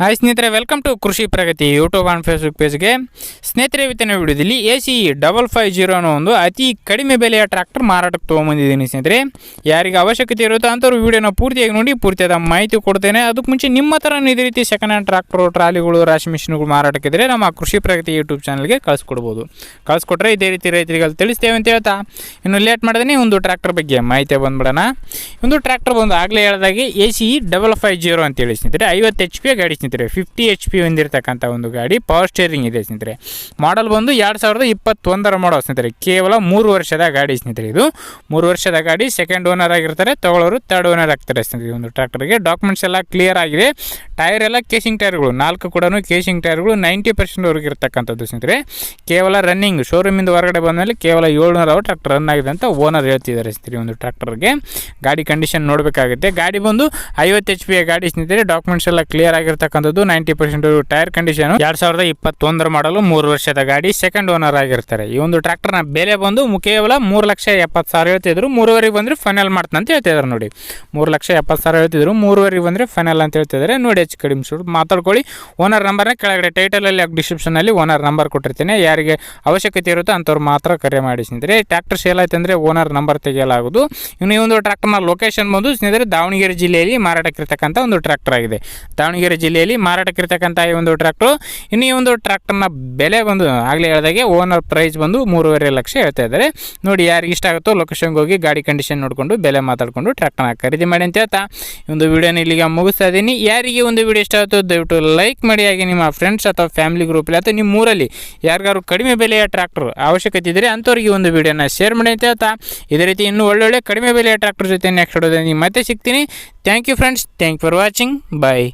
Hi ಸ್ನೇಹಿತರೆ welcome to Krishi Pragati YouTube and Facebook ಪೇಜ್ಗೆ ಸ್ನೇಹಿತರೆ ಇವತ್ತಿನ ವಿಡಿಯೋದಲ್ಲಿ A C double five zero ಅನ್ನೋ ಒಂದು ಅತಿ ಕಡಿಮೆ ಬೆಲೆಯ ಟ್ರ್ಯಾಕ್ಟರ್ ಮಾರಾಟಕ್ಕೆ ತೊಗೊಂಬಂದಿದ್ದೀನಿ ಸ್ನೇಹಿತರೆ. ಯಾರಿಗೆ ಅವಶ್ಯಕತೆ ಇರುತ್ತೋ ಅಂಥವ್ರು ವಿಡಿಯೋನ ಪೂರ್ತಿಯಾಗಿ ನೋಡಿ, ಪೂರ್ತಿಯಾದ ಮಾಹಿತಿ ಕೊಡ್ತೇನೆ. ಅದಕ್ಕೆ ಮುಂಚೆ ನಿಮ್ಮ ಥರ ಇದೇ ರೀತಿ ಸೆಕೆಂಡ್ ಹ್ಯಾಂಡ್ ಟ್ರಾಕ್ಟರ್ ಟ್ರಾಲಿಗಳು, ರಾಶಿ ಮಿಷಿನ್ಗಳು ಮಾರಾಟಕ್ಕಿದ್ರೆ ನಮ್ಮ ಕೃಷಿ ಪ್ರಗತಿ ಯೂಟ್ಯೂಬ್ ಚಾನಲ್ಗೆ ಕಳಿಸ್ಕೊಡ್ಬೋದು. ಕಳಿಸ್ಕೊಟ್ರೆ ಇದೇ ರೀತಿ ರೈತರಿಗೆ ತಿಳಿಸ್ತೇವೆ ಅಂತ ಹೇಳ್ತಾ. ಇನ್ನು ಲೇಟ್ ಮಾಡಿದ್ರೆ ಒಂದು ಟ್ರ್ಯಾಕ್ಟರ್ ಬಗ್ಗೆ ಮಾಹಿತಿ ಬಂದ್ಬಿಡೋಣ. ಒಂದು ಟ್ರ್ಯಾಕ್ಟರ್ ಬಂದು ಆಗಲೇ ಹೇಳಿದಾಗ A C double five zero ಅಂತೇಳಿ ಸ್ನೇಹಿತರೆ, ಐವತ್ತು ಎಚ್ ಪಿ ಗಾಡಿ ಸ್ನೇಹಿತರೆ ಫಿಫ್ಟಿ ಎಚ್ ಪಿ ಹೊಂದಿರತಕ್ಕಂಥ ಒಂದು ಗಾಡಿ ಪವರ್ ಸ್ಟೇರಿಂಗ್ ಇದೆ ಸ್ನೇಹಿತರೆ. ಮಾಡಲ್ ಬಂದು ಎರಡು ಸಾವಿರದ ಇಪ್ಪತ್ತೊಂದರ ಮಾಡೋ ಸ್ನೇಹಿತರೆ. ಕೇವಲ ಮೂರು ವರ್ಷದ ಗಾಡಿ ಸ್ನೇಹಿತರೆ ಇದು. ಮೂರು ವರ್ಷದ ಗಾಡಿ ಸೆಕೆಂಡ್ ಓನರ್ ಆಗಿರ್ತಾರೆ, ತಗೊಳ್ಳೋರು ತರ್ಡ್ ಓನರ್ ಆಗ್ತಾರೆ ಸ್ನೇಹಿತರೆ. ಒಂದು ಟ್ರ್ಯಾಕ್ಟರ್ಗೆ ಡಾಕ್ಯುಮೆಂಟ್ಸ್ ಎಲ್ಲ ಕ್ಲಿಯರ್ ಆಗಿದೆ. ಟೈರ್ ಎಲ್ಲ ಕೇಸಿಂಗ್ ಟೈರ್ಗಳು ನಾಲ್ಕು ಕೂಡ ಕೇಸಿಂಗ್ ಟೈರ್ಗಳು ನೈಂಟಿ ಪರ್ಸೆಂಟ್ವರೆಗೆ ಇರತಕ್ಕಂಥದ್ದು ಸ್ನೇಹಿತರೆ. ಕೇವಲ ರನ್ನಿಂಗ್ ಶೋರೂಮಿಂದ ಹೊರಗಡೆ ಬಂದಮೇಲೆ ಕೇವಲ ಏಳ್ನೂರು ಅವರ್ ಟ್ರ್ಯಾಕ್ಟರ್ ರನ್ ಆಗಿದೆ ಅಂತ ಓನರ್ ಹೇಳ್ತಿದ್ದಾರೆ ಸ್ನೇಹಿತರೆ ಒಂದು ಟ್ರ್ಯಾಕ್ಟರ್ಗೆ ಗಾಡಿ ಕಂಡೀಷನ್ ನೋಡಬೇಕಾಗುತ್ತೆ. ಗಾಡಿ ಬಂದು ಐವತ್ತು ಎಚ್ ಪಿ ಗಾಡಿ ಸ್ನೇಹಿತರೆ ಡಾಕ್ಯುಮೆಂಟ್ಸ್ ಎಲ್ಲ ಕ್ಲಿಯರ್ ಆಗಿರ್ತಕ್ಕಂಥದ್ದು ನೈಂಟಿ ಪರ್ಸೆಂಟ್ ಟೈರ್ ಕಂಡೀಷನ್ ಎರಡು ಸಾವಿರದ ಇಪ್ಪತ್ತೊಂದರ ಮಾಡಲು ಮೂರು ವರ್ಷದ ಗಾಡಿ ಸೆಕೆಂಡ್ ಓನರ್ ಆಗಿರ್ತಾರೆ. ಈ ಒಂದು ಟ್ರ್ಯಾಕ್ಟರ್ನ ಬೆಲೆ ಬಂದು ಕೇವಲ ಮೂರು ಲಕ್ಷ ಎಪ್ಪತ್ತು ಸಾವಿರ ಹೇಳ್ತಿದ್ರು. ಮೂರುವರೆಗೆ ಬಂದರೆ ಫೈನಲ್ ಮಾಡ್ತಾನೆ ಅಂತ ಹೇಳ್ತಿದ್ದಾರೆ ನೋಡಿ. ಮೂರು ಲಕ್ಷ ಎಪ್ಪತ್ತು ಸಾವಿರ ಹೇಳ್ತಿದ್ರು. ಮೂರುವರೆಗೆ ಬಂದರೆ ಫೈನಲ್ ಅಂತ ಹೇಳ್ತಿದ್ದಾರೆ. ನೋಡಿ ಹೆಚ್ಚು ಕಡಿಮೆ ಮಾತಾಡ್ಕೊಳ್ಳಿ. ಓನರ್ ನಂಬರ್ನ ಕೆಳಗಡೆ ಟೈಟಲಲ್ಲಿ ಡಿಸ್ಕ್ರಿಪ್ಷನಲ್ಲಿ ಓನರ್ ನಂಬರ್ ಕೊಟ್ಟಿರ್ತೀನಿ. ಯಾರಿಗೆ ಅವಶ್ಯಕತೆ ಇರುತ್ತೋ ಅಂಥವ್ರು ಮಾತ್ರ ಕರೆ ಮಾಡಿ ಸ್ನೇಹಿತರೆ. ಟ್ರ್ಯಾಕ್ಟರ್ ಸೇಲ್ ಆಯ್ತು ಅಂದರೆ ಓನರ್ ನಂಬರ್ ತೆಗೆಯಲಾಗುವುದು. ಇನ್ನು ಈ ಒಂದು ಟ್ರ್ಯಾಕ್ಟರ್ನ ಲೊಕೇಶನ್ ಬಂದು ಸ್ನೇಹಿತರೆ, ದಾವಣಗೆರೆ ಜಿಲ್ಲೆಯಲ್ಲಿ ಮಾರಾಟಕ್ಕಿರ್ತಕ್ಕಂಥ ಒಂದು ಟ್ರ್ಯಾಕ್ಟರ್ ಆಗಿದೆ. ದಾವಣಗೆರೆ ಜಿಲ್ಲೆಯಲ್ಲಿ ಮಾರಾಟಕ್ಕಿರ್ತಕ್ಕಂಥ ಈ ಒಂದು ಟ್ರ್ಯಾಕ್ಟ್ರು ಇನ್ನು ಈ ಒಂದು ಟ್ರ್ಯಾಕ್ಟರ್ನ ಬೆಲೆ ಬಂದು, ಆಗಲೇ ಹೇಳಿದಾಗೆ ಓನರ್ ಪ್ರೈಸ್ ಬಂದು ಮೂರುವರೆ ಲಕ್ಷ ಹೇಳ್ತಾ ಇದ್ದಾರೆ. ನೋಡಿ ಯಾರಿಗೆ ಇಷ್ಟ ಆಗುತ್ತೋ ಲೊಕೇಶನ್ಗೆ ಹೋಗಿ ಗಾಡಿ ಕಂಡೀಷನ್ ನೋಡಿಕೊಂಡು ಬೆಲೆ ಮಾತಾಡಿಕೊಂಡು ಟ್ರ್ಯಾಕ್ಟರ್ನ ಖರೀದಿ ಮಾಡಿ ಅಂತ ಹೇಳ್ತಾ. ಈ ಒಂದು ವಿಡಿಯೋನ ಇಲ್ಲಿಗೆ ಮುಗಿಸ್ತಾ ಇದ್ದೀನಿ. ಯಾರಿಗೆ ಒಂದು ವಿಡಿಯೋ ಇಷ್ಟ ಆಯಿತು, ದಯವಿಟ್ಟು ಲೈಕ್ ಮಾಡಿ. ಹಾಗೆ ನಿಮ್ಮ ಫ್ರೆಂಡ್ಸ್ ಅಥವಾ ಫ್ಯಾಮಿಲಿ ಗ್ರೂಪಲ್ಲಿ ಅಥವಾ ನಿಮ್ಮ ಊರಲ್ಲಿ ಯಾರಿಗಾರು ಕಡಿಮೆ ಬೆಲೆಯ ಟ್ರ್ಯಾಕ್ಟರ್ ಅವಶ್ಯಕತೆ ಇದ್ದರೆ ಅಂಥವ್ರಿಗೆ ಒಂದು ವಿಡಿಯೋನ ಶೇರ್ ಮಾಡಿ ಅಂತ ಹೇಳ್ತಾ. ಇದೇ ರೀತಿ ಇನ್ನೂ ಒಳ್ಳೊಳ್ಳೆ ಕಡಿಮೆ ಬೆಲೆಯ ಟ್ರ್ಯಾಕ್ಟರ್ ಜೊತೆ ನೆಕ್ಸ್ಟ್ ವಿಡಿಯೋದಲ್ಲಿ ಮತ್ತೆ ಸಿಗ್ತೀನಿ. Thank you friends thank for watching bye